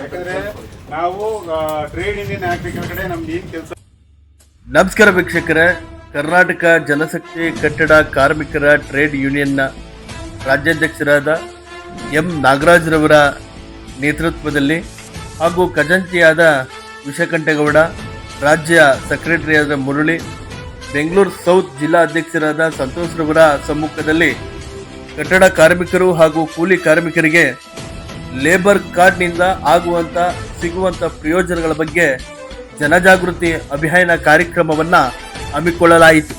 ಯಾಕಂದ್ರೆ ನಾವು ಟ್ರೇಡ್ ಕಡೆ ನಮ್ದು ಏನ್ ಕೆಲಸ ನಮಸ್ಕಾರ ವೀಕ್ಷಕರೇ. ಕರ್ನಾಟಕ ಜನಶಕ್ತಿ ಕಟ್ಟಡ ಕಾರ್ಮಿಕರ ಟ್ರೇಡ್ ಯೂನಿಯನ್ನ ರಾಜ್ಯಾಧ್ಯಕ್ಷರಾದ ಎಂ. ನಾಗರಾಜ್ರವರ ನೇತೃತ್ವದಲ್ಲಿ ಹಾಗೂ ಖಜಾಂಚಿಯಾದ ವಿಷಕಂಠೇಗೌಡ ರಾಜ್ಯ ಸೆಕ್ರೆಟರಿಯಾದ ಮುರಳಿ, ಬೆಂಗಳೂರು ಸೌತ್ ಜಿಲ್ಲಾ ಅಧ್ಯಕ್ಷರಾದ ಸಂತೋಷ್ರವರ ಸಮ್ಮುಖದಲ್ಲಿ ಕಟ್ಟಡ ಕಾರ್ಮಿಕರು ಹಾಗೂ ಕೂಲಿ ಕಾರ್ಮಿಕರಿಗೆ ಲೇಬರ್ ಕಾರ್ಡ್ನಿಂದ ಆಗುವಂತ ಸಿಗುವಂಥ ಪ್ರಯೋಜನಗಳ ಬಗ್ಗೆ ಜನಜಾಗೃತಿ ಅಭಿಯಾನ ಕಾರ್ಯಕ್ರಮವನ್ನ ಹಮ್ಮಿಕೊಳ್ಳಲಾಯಿತು.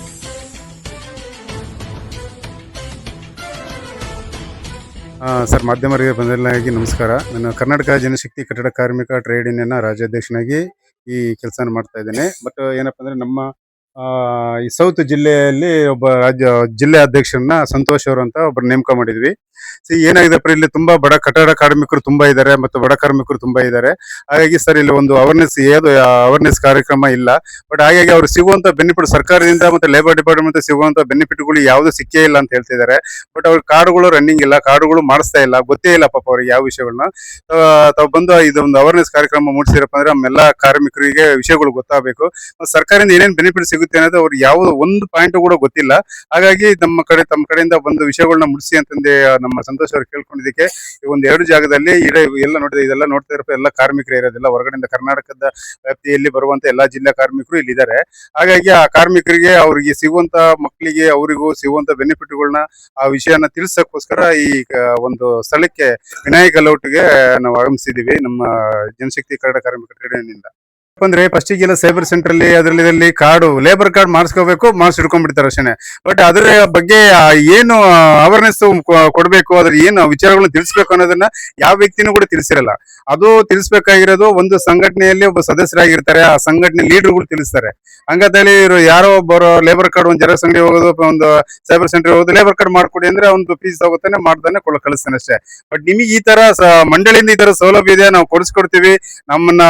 ಸರ್, ಮಾಧ್ಯಮರಿಗೆ ಬಂದಲಾಗಿ ನಮಸ್ಕಾರ. ನಾನು ಕರ್ನಾಟಕ ಜನಶಕ್ತಿ ಕಟ್ಟಡ ಕಾರ್ಮಿಕ ಟ್ರೇಡ್ ಯೂನಿಯನ್ನ ರಾಜ್ಯಾಧ್ಯಕ್ಷನಾಗಿ ಈ ಕೆಲಸನ ಮಾಡ್ತಾ ಇದ್ದೇನೆ. ಬಟ್ ಏನಪ್ಪಾ ಅಂದ್ರೆ ನಮ್ಮ ಈ ಸೌತ್ ಜಿಲ್ಲೆಯಲ್ಲಿ ಒಬ್ಬ ರಾಜ್ಯ, ಜಿಲ್ಲೆ ಅಧ್ಯಕ್ಷರನ್ನ ಸಂತೋಷ್ ಅವರು ಅಂತ ಒಬ್ಬರು ನೇಮಕ ಮಾಡಿದ್ವಿ. ಸಿ ಏನಾಗಿದೆಪ್ಪ ಇಲ್ಲಿ ತುಂಬಾ ಬಡ ಕಟ್ಟಡ ಕಾರ್ಮಿಕರು ತುಂಬಾ ಇದ್ದಾರೆ ಮತ್ತು ಬಡ ಕಾರ್ಮಿಕರು ತುಂಬಾ ಇದ್ದಾರೆ. ಹಾಗಾಗಿ ಸರ್ ಇಲ್ಲಿ ಒಂದು ಅವೇರ್ನೆಸ್ ಏನು ಅವೇರ್ನೆಸ್ ಕಾರ್ಯಕ್ರಮ ಇಲ್ಲ. ಬಟ್ ಹಾಗಾಗಿ ಅವ್ರು ಸಿಗುವಂತ ಬೆನಿಫಿಟ್ ಸರ್ಕಾರದಿಂದ ಮತ್ತೆ ಲೇಬರ್ ಡಿಪಾರ್ಟ್ಮೆಂಟ್ ಸಿಗುವಂತ ಬೆನಿಫಿಟ್ಗಳು ಯಾವ್ದು ಸಿಕ್ಕೇ ಇಲ್ಲ ಅಂತ ಹೇಳ್ತಿದ್ದಾರೆ. ಬಟ್ ಅವ್ರ ಕಾರ್ಡ್ಗಳು ರನ್ನಿಂಗ್ ಇಲ್ಲ ಕಾರ್ಡ್ಗಳು ಮಾಡಿಸ್ತಾ ಇಲ್ಲ. ಗೊತ್ತೇ ಇಲ್ಲ ಪಾಪ ಅವ್ರಿಗೆ ಯಾವ ವಿಷಯಗಳನ್ನ ತಾವು ಬಂದು ಇದೊಂದು ಅವೇರ್ನೆಸ್ ಕಾರ್ಯಕ್ರಮ ಮೂಡಿಸಿರಪ್ಪ ಅಂದ್ರೆ ನಮ್ಮೆಲ್ಲ ಕಾರ್ಮಿಕರಿಗೆ ವಿಷಯಗಳು ಗೊತ್ತಾಗಬೇಕು. ಸರ್ಕಾರದಿಂದ ಏನೇನು ಬೆನಿಫಿಟ್ ಸಿಗುತ್ತೆ ಅನ್ನೋದು ಅವ್ರು ಯಾವ ಒಂದು ಪಾಯಿಂಟ್ ಕೂಡ ಗೊತ್ತಿಲ್ಲ. ಹಾಗಾಗಿ ನಮ್ಮ ಕಡೆ, ತಮ್ಮ ಕಡೆಯಿಂದ ಒಂದು ವಿಷಯಗಳನ್ನ ಮುಡಿಸಿ ಅಂತಂದೇ ಸಂತೋಷ್ ಅವ್ರು ಕೇಳ್ಕೊಂಡಿದ್ದಕ್ಕೆ ಈ ಒಂದು ಎರಡು ಜಾಗದಲ್ಲಿ ಎಲ್ಲ ನೋಡಿದ್ರೆ ಇದೆಲ್ಲ ನೋಡ್ತಾ ಇರೋ ಎಲ್ಲ ಕಾರ್ಮಿಕರು ಇರೋದಿಲ್ಲ. ಹೊರಗಡೆಯಿಂದ ಕರ್ನಾಟಕದ ವ್ಯಾಪ್ತಿಯಲ್ಲಿ ಬರುವಂತ ಎಲ್ಲಾ ಜಿಲ್ಲಾ ಕಾರ್ಮಿಕರು ಇಲ್ಲಿದ್ದಾರೆ. ಹಾಗಾಗಿ ಆ ಕಾರ್ಮಿಕರಿಗೆ ಅವರಿಗೆ ಸಿಗುವಂತ ಮಕ್ಕಳಿಗೆ, ಅವರಿಗೂ ಸಿಗುವಂತ ಬೆನಿಫಿಟ್ಗಳನ್ನ ಆ ವಿಷಯನ ತಿಳಿಸಕ್ಕೋಸ್ಕರ ಈ ಒಂದು ಸ್ಥಳಕ್ಕೆ ವಿನಾಯಕ ಲೌಟ್ಗೆ ನಾವು ಆಗಮಿಸಿದೀವಿ ನಮ್ಮ ಜನಶಕ್ತಿ ಕನ್ನಡ ಕಾರ್ಮಿಕ ಟ್ರೇಡ್ ಅಂದ್ರೆ ಫಸ್ಟಿಗೆಲ್ಲ ಸೈಬರ್ ಸೆಂಟರ್ ಅಲ್ಲಿ, ಅದರಲ್ಲಿ ಇದರಲ್ಲಿ ಕಾರ್ಡು ಲೇಬರ್ ಕಾರ್ಡ್ ಮಾಡಿಸ್ಕೋಬೇಕು ಮಾಡಿಸಿ ಹಿಡ್ಕೊಂಡ್ಬಿಡ್ತಾರೆ ಅಷ್ಟೇ ಬಟ್ ಅದರ ಬಗ್ಗೆ ಏನು ಅವೇರ್ನೆಸ್ ಕೊಡಬೇಕು, ಅದ್ರ ಏನು ವಿಚಾರಗಳನ್ನ ತಿಳಿಸ್ಬೇಕು ಅನ್ನೋದನ್ನ ಯಾವ ವ್ಯಕ್ತಿನೂ ಕೂಡ ತಿಳಿಸಿರಲ್ಲ. ಅದು ತಿಳಿಸ್ಬೇಕಾಗಿರೋದು ಒಂದು ಸಂಘಟನೆಯಲ್ಲಿ ಒಬ್ಬ ಸದಸ್ಯರಾಗಿರ್ತಾರೆ, ಆ ಸಂಘಟನೆ ಲೀಡರ್ಗಳು ತಿಳಿಸ್ತಾರೆ. ಹಂಗಂತೇಳಿ ಇವ್ರು ಯಾರೋ ಒಬ್ಬರು ಲೇಬರ್ ಕಾರ್ಡ್ ಒಂದು ಜೆರಾಕ್ಸ್ ಅಂಗಡಿ ಹೋಗೋದು ಒಂದು ಸೈಬರ್ ಸೆಂಟರ್ ಹೋಗೋದು ಲೇಬರ್ ಕಾರ್ಡ್ ಮಾಡ್ಕೊಡಿ ಅಂದ್ರೆ ಒಂದು ಫೀಸ್ ತಗೋತಾನೆ ಮಾಡ್ತಾನೆ ಕೊಳ, ಕಳಿಸ್ತಾನೆ ಅಷ್ಟೇ. ಬಟ್ ನಿಮಗೆ ಈ ತರ ಮಂಡಳಿಯಿಂದ ಈ ತರ ಸೌಲಭ್ಯ ಇದೆ ನಾವು ಕೊಡಿಸ್ಕೊಡ್ತೀವಿ, ನಮ್ಮನ್ನ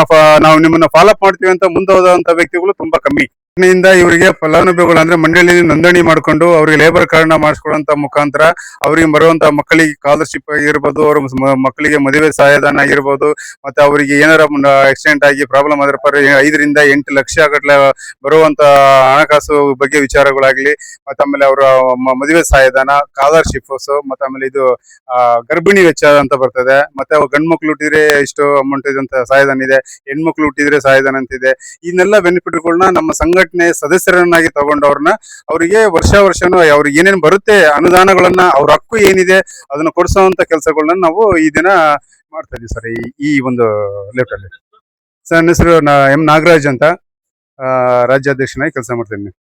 ನಾವು ನಿಮ್ಮನ್ನ ಫಾಲೋ ಅಪ್ ಮಾಡ್ತೀವಿ ಅಂತ ಮುಂದೆ ಹೋದಂತ ವ್ಯಕ್ತಿಗಳು ತುಂಬಾ ಕಮ್ಮಿ. ಇಂದ ಇವರಿಗೆ ಫಲಾನುಭವಿಗಳು ಅಂದ್ರೆ ಮಂಡಳಿಯಲ್ಲಿ ನೋಂದಣಿ ಮಾಡ್ಕೊಂಡು ಅವರಿಗೆ ಲೇಬರ್ ಕಾರ್ಡ್ನ ಮಾಡಿಸ್ಕೊಳ್ಳುವಂತ ಮುಖಾಂತರ ಅವರಿಗೆ ಬರುವಂತ ಮಕ್ಕಳಿಗೆ ಸ್ಕಾಲರ್ಶಿಪ್ ಆಗಿರ್ಬೋದು, ಅವ್ರ ಮಕ್ಕಳಿಗೆ ಮದುವೆ ಸಹಾಯಧನ ಆಗಿರ್ಬೋದು, ಮತ್ತೆ ಅವರಿಗೆ ಏನಾರ ಆಕ್ಸಿಡೆಂಟ್ ಆಗಿ ಪ್ರಾಬ್ಲಮ್ ಆದ್ರೆ ಪರ, ಐದರಿಂದ ಎಂಟು ಲಕ್ಷ ಗಟ್ಟಲೆ ಬರುವಂತ ಹಣಕಾಸು ಬಗ್ಗೆ ವಿಚಾರಗಳಾಗ್ಲಿ, ಮತ್ತೆ ಆಮೇಲೆ ಅವರ ಮದುವೆ ಸಹಾಯಧನ ಸ್ಕಾಲರ್ಶಿಪ್ ಮತ್ತೆ ಆಮೇಲೆ ಇದು ಗರ್ಭಿಣಿ ವೆಚ್ಚ ಅಂತ ಬರ್ತದೆ, ಮತ್ತೆ ಅವು ಗಂಡು ಮಕ್ಳು ಹುಟ್ಟಿದ್ರೆ ಇಷ್ಟು ಅಮೌಂಟ್ ಇದಂತ ಸಹಾಯಧನ ಇದೆ, ಹೆಣ್ಮಕ್ಳು ಹುಟ್ಟಿದ್ರೆ ಸಹಾಯಧನ ಅಂತಿದೆ ಇದನ್ನೆಲ್ಲ ಬೆನಿಫಿಟ್ಗಳನ್ನ ನಮ್ಮ ಸಂಘಟನೆ ಸದಸ್ಯರನ್ನಾಗಿ ತಗೊಂಡವ್ರನ್ನ ಅವರಿಗೆ ವರ್ಷ ವರ್ಷನೂ ಅವ್ರಿಗೆ ಏನೇನ್ ಬರುತ್ತೆ ಅನುದಾನಗಳನ್ನ, ಅವ್ರ ಹಕ್ಕು ಏನಿದೆ ಅದನ್ನ ಕೊಡಿಸುವಂತ ಕೆಲಸಗಳನ್ನ ನಾವು ಈ ದಿನ ಮಾಡ್ತಾ ಇದೀವಿ ಸರ್, ಈ ಒಂದು ಲೆಫ್ಟ್ ಅಲ್ಲಿ. ಸರ್, ನನ್ನ ಹೆಸರು ಎಂ ನಾಗರಾಜ್ ಅಂತ. ರಾಜ್ಯಾಧ್ಯಕ್ಷನಾಗಿ ಕೆಲಸ ಮಾಡ್ತೀನಿ